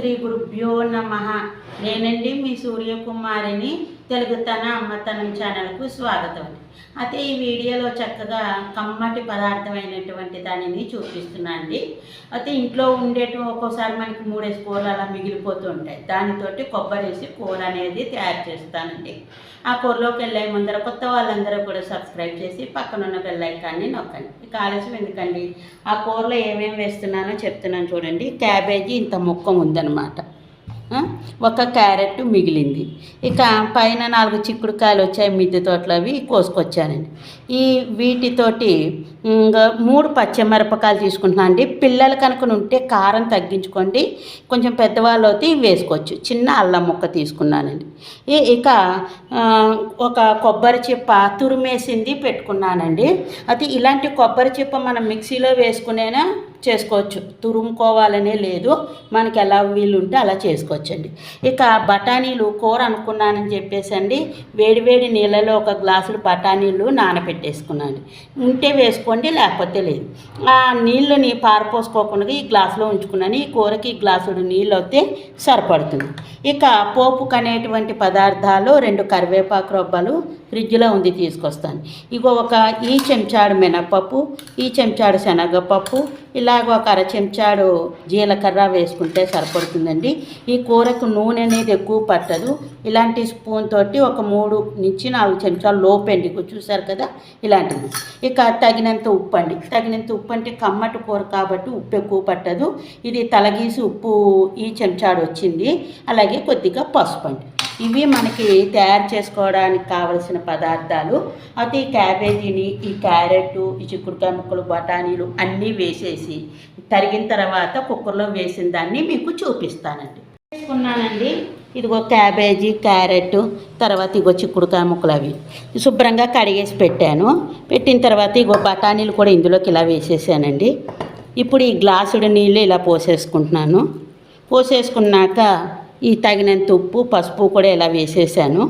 శ్రీ గురుభ్యో నమ. నేనండి మీ సూర్యకుమారిని తెలుగుతన అమ్మతనం ఛానల్కు స్వాగతం అయితే ఈ వీడియోలో చక్కగా కమ్మటి పదార్థమైనటువంటి దానిని చూపిస్తున్నాను అండి. అయితే ఇంట్లో ఉండేటి ఒక్కోసారి మనకి మూడేసి కూరలు అలా మిగిలిపోతూ ఉంటాయి. దానితోటి కొబ్బరి వేసి కూర అనేది తయారు చేస్తానండి. ఆ కూరలోకి వెళ్ళే ముందర కొత్త వాళ్ళందరూ కూడా సబ్స్క్రైబ్ చేసి పక్కన బెల్లైకాన్ని నొక్కండి. ఇక ఆలస్యం ఎందుకండి? ఆ కూరలో ఏమేమి వేస్తున్నానో చెప్తున్నాను చూడండి. క్యాబేజీ ఇంత ముక్క ఉందన్నమాట ఒక క్యారెట్ మిగిలింది. ఇక పైన నాలుగు చిక్కుడుకాయలు వచ్చాయి మిద్దె తోటలు అవి కోసుకొచ్చానండి ఈ వీటితోటి ఇంకా మూడు పచ్చిమిరపకాయలు తీసుకుంటున్నాను అండి. పిల్లలు కనుక ఉంటే కారం తగ్గించుకోండి. కొంచెం పెద్దవాళ్ళు అయితే వేసుకోవచ్చు. చిన్న అల్లం ముక్క తీసుకున్నానండి ఇక ఒక కొబ్బరి చిప్ప తురిమేసింది పెట్టుకున్నానండి. అది ఇలాంటి కొబ్బరి చిప్ప మనం మిక్సీలో వేసుకునేనా చేసుకోవచ్చు. తురుముకోవాలనే లేదు. మనకి ఎలా వీలుంటే అలా చేసుకోవచ్చండి. ఇక బఠానీలు కూర అనుకున్నానని చెప్పేసి అండి వేడివేడి నీళ్ళలో ఒక గ్లాసులు బఠానీలు నానబెట్టేసుకున్నాను. ఉంటే వేసుకోండి లేకపోతే లేదు. ఆ నీళ్ళని పారపోసుకోకుండా ఈ గ్లాసులో ఉంచుకున్నాను. ఈ కూరకి గ్లాసుడు నీళ్ళు అయితే సరిపడుతుంది. ఇక పోపుకు అనేటువంటి పదార్థాలు రెండు కరివేపాకు రొబ్బలు ఫ్రిడ్జ్లో ఉంది తీసుకొస్తాను. ఇగో ఒక ఈ చెంచాడు మినపప్పు ఈ చెంచాడు శనగపప్పు ఇలాగ ఒక అర చెంచాడు జీలకర్ర వేసుకుంటే సరిపడుతుందండి. ఈ కూరకు నూనె అనేది ఎక్కువ పట్టదు. ఇలాంటి స్పూన్ తోటి ఒక మూడు నుంచి నాలుగు చెంచాలు లోపండి చూసారు కదా? ఇలాంటివి. ఇక తగినంత ఉప్పు అండి. తగినంత ఉప్పు అంటే కమ్మటి కూర కాబట్టి ఉప్పు ఎక్కువ పట్టదు. ఇది తలగీసి ఉప్పు ఈ చెంచాడు వచ్చింది. అలాగే కొద్దిగా పసుపు అండి. ఇవి మనకి తయారు చేసుకోవడానికి కావలసిన పదార్థాలు. అయితే ఈ క్యాబేజీని ఈ క్యారెట్ ఈ చిక్కుడుకాయ ముక్కలు బఠానీలు అన్నీ వేసేసి తరిగిన తర్వాత కుక్కర్లో వేసిన దాన్ని మీకు చూపిస్తానండి. వేసుకున్నానండి ఇదిగో క్యాబేజీ క్యారెట్ తర్వాత ఇగో చిక్కుడుకాయ ముక్కలు అవి. శుభ్రంగా కడిగేసి పెట్టాను. పెట్టిన తర్వాత ఇగో బఠానీలు కూడా ఇందులోకి ఇలా వేసేసానండి. ఇప్పుడు ఈ గ్లాసుడు నీళ్ళు ఇలా పోసేసుకుంటున్నాను. పోసేసుకున్నాక ఈ తగినంత ఉప్పు పసుపు కూడా ఇలా వేసేసాను.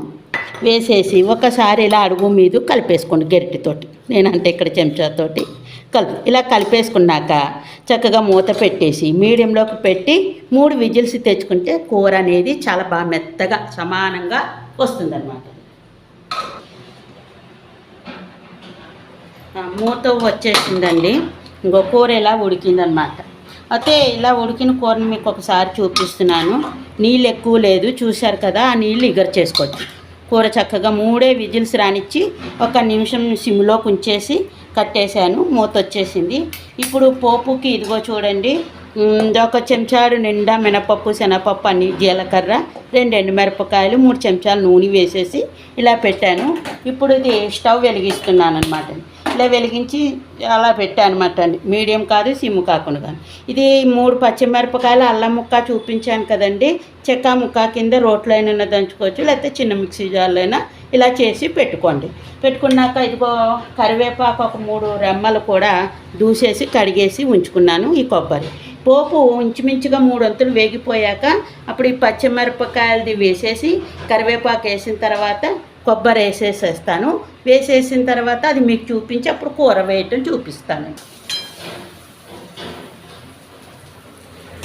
వేసేసి ఒకసారి ఇలా అడుగు మీద కలిపేసుకోండి గరిటెతోటి. నేనంటే ఇక్కడ చెంచాతోటి కలిపి ఇలా కలిపేసుకున్నాక చక్కగా మూత పెట్టేసి మీడియంలోకి పెట్టి మూడు విజిల్స్ తెచ్చుకుంటే కూర అనేది చాలా బాగా మెత్తగా సమానంగా వస్తుందన్నమాట. మూత వచ్చేసిందండి. ఇంకో కూర ఇలా ఉడికిందనమాట అయితే ఇలా ఉడికిన కూరని మీకు ఒకసారి చూపిస్తున్నాను. నీళ్ళు ఎక్కువ లేదు చూశారు కదా ఆ నీళ్ళు ఇగర్ చేసుకోవచ్చు. కూర చక్కగా మూడే విజిల్స్ రానిచ్చి ఒక నిమిషం సిమ్లోకి ఉంచేసి కట్టేశాను మూత వచ్చేసింది ఇప్పుడు పోపుకి ఇదిగో చూడండి ఒక చెంచాడు నిండా మినపప్పు శనగపప్పు అన్ని జీలకర్ర రెండు ఎండుమిరపకాయలు మూడు చెంచాలు నూనె వేసేసి ఇలా పెట్టాను. ఇప్పుడు ఇది స్టవ్ వెలిగిస్తున్నాను అనమాట ఇలా వెలిగించి అలా పెట్టాను అనమాట అండి మీడియం కాదు సిమ్ము కాకుండా కానీ ఇది మూడు పచ్చిమిరపకాయలు అల్లం ముక్క చూపించాను కదండి. చెక్క ముక్క కింద రోట్లో అయినా దంచుకోవచ్చు లేకపోతే చిన్న మిక్సీ జార్లో అయినా ఇలా చేసి పెట్టుకోండి. పెట్టుకున్నాక ఇదిగో కరివేపాకు ఒక మూడు రెమ్మలు కూడా దూసేసి కడిగేసి ఉంచుకున్నాను ఈ కొబ్బరి. పోపు ఇంచుమించుగా మూడు వంతులు వేగిపోయాక అప్పుడు ఈ పచ్చిమిరపకాయలది వేసేసి కరివేపాకు వేసిన తర్వాత కొబ్బరి వేసేసేస్తాను. వేసేసిన తర్వాత అది మీకు చూపించి అప్పుడు కూర వేయటం చూపిస్తాను.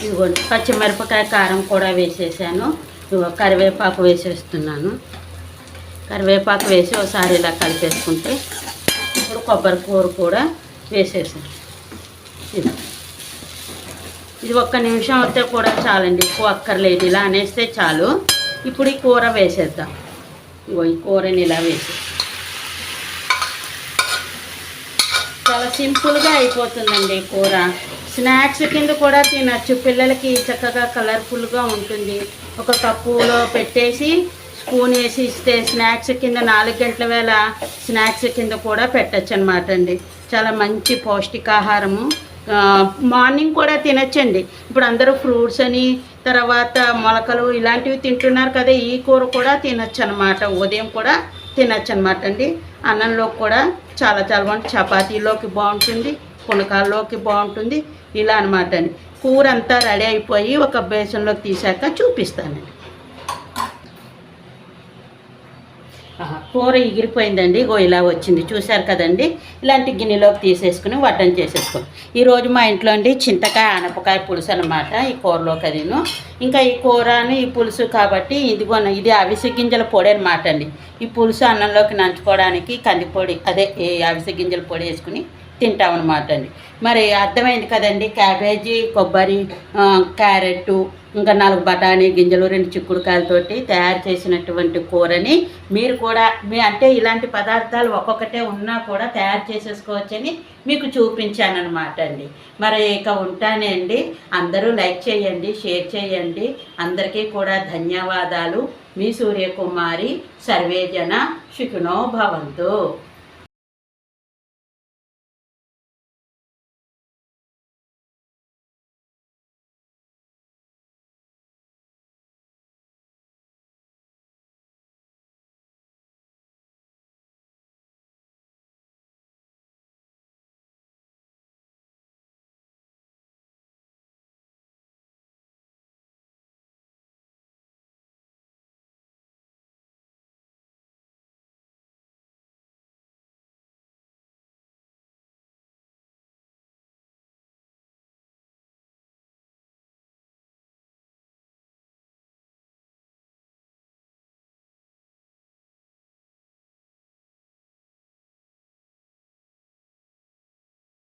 ఇదిగోండి పచ్చిమిరపకాయ కారం కూడా వేసేసాను. ఇదిగో కరివేపాకు వేసేస్తున్నాను. కరివేపాకు వేసి ఒకసారి ఇలా కలిపేసుకుంటే ఇప్పుడు కొబ్బరి కూర కూడా వేసేసాను. ఇది ఇది ఒక్క నిమిషం అయితే కూడా చాలండి ఎక్కువ అక్కర్లేదు. ఇలా అనేస్తే చాలు. ఇప్పుడు ఈ కూర వేసేద్దాం. ఇగో ఈ కూరని ఇలా వేసి. చాలా సింపుల్గా అయిపోతుందండి కూర. స్నాక్స్ కింద కూడా తినచ్చు. పిల్లలకి చక్కగా కలర్ఫుల్గా ఉంటుంది. ఒక కప్పులో పెట్టేసి స్పూన్ వేసి ఇస్తే స్నాక్స్ కింద నాలుగు గంటల వేళ స్నాక్స్ కింద కూడా పెట్టచ్చు అనమాట అండి. చాలా మంచి పౌష్టికాహారము. మార్నింగ్ కూడా తినచ్చండి. ఇప్పుడు అందరూ ఫ్రూట్స్ అని తర్వాత మొలకలు ఇలాంటివి తింటున్నారు కదా ఈ కూర కూడా తినచ్చు అనమాట ఉదయం కూడా తినచ్చు అనమాట అండి. అన్నంలో కూడా చాలా చాలా బాగుంటుంది. చపాతీలోకి బాగుంటుంది పునకాల్లోకి బాగుంటుంది. ఇలా అనమాట అండి. కూర అంతా రెడీ అయిపోయి ఒక బేసన్లోకి తీసాక చూపిస్తానండి. కూర ఎగిరిపోయిందండి. ఇగో ఇలా వచ్చింది. చూశారు కదండి? ఇలాంటి గిన్నెలోకి తీసేసుకుని వడ్డం చేసేసుకో. ఈరోజు మా ఇంట్లో అండి చింతకాయ ఆనపకాయ పులుసు అనమాట ఈ కూరలోకి అదిను. ఇంకా ఈ కూరని ఈ పులుసు కాబట్టి ఇదిగో ఇది అవిసె గింజల పొడి అనమాట అండి. ఈ పులుసు అన్నంలోకి నంచుకోవడానికి కందిపొడి అదే ఈ అవిసె గింజల పొడి వేసుకుని తింటామన్నమాట అండి. మరి అర్థమైంది కదండి క్యాబేజీ కొబ్బరి క్యారెట్టు ఇంకా నాలుగు బఠానీ గింజలు రెండు చిక్కుడుకాయలతోటి తయారు చేసినటువంటి కూరని మీరు కూడా మీ అంటే ఇలాంటి పదార్థాలు ఒక్కొక్కటే ఉన్నా కూడా తయారు చేసేసుకోవచ్చని మీకు చూపించాను అనమాట అండి. మరి ఇక ఉంటానే అండి. అందరూ లైక్ చేయండి షేర్ చేయండి. అందరికీ కూడా ధన్యవాదాలు. మీ సూర్యకుమారి సర్వేజన శుకునో భవంతు.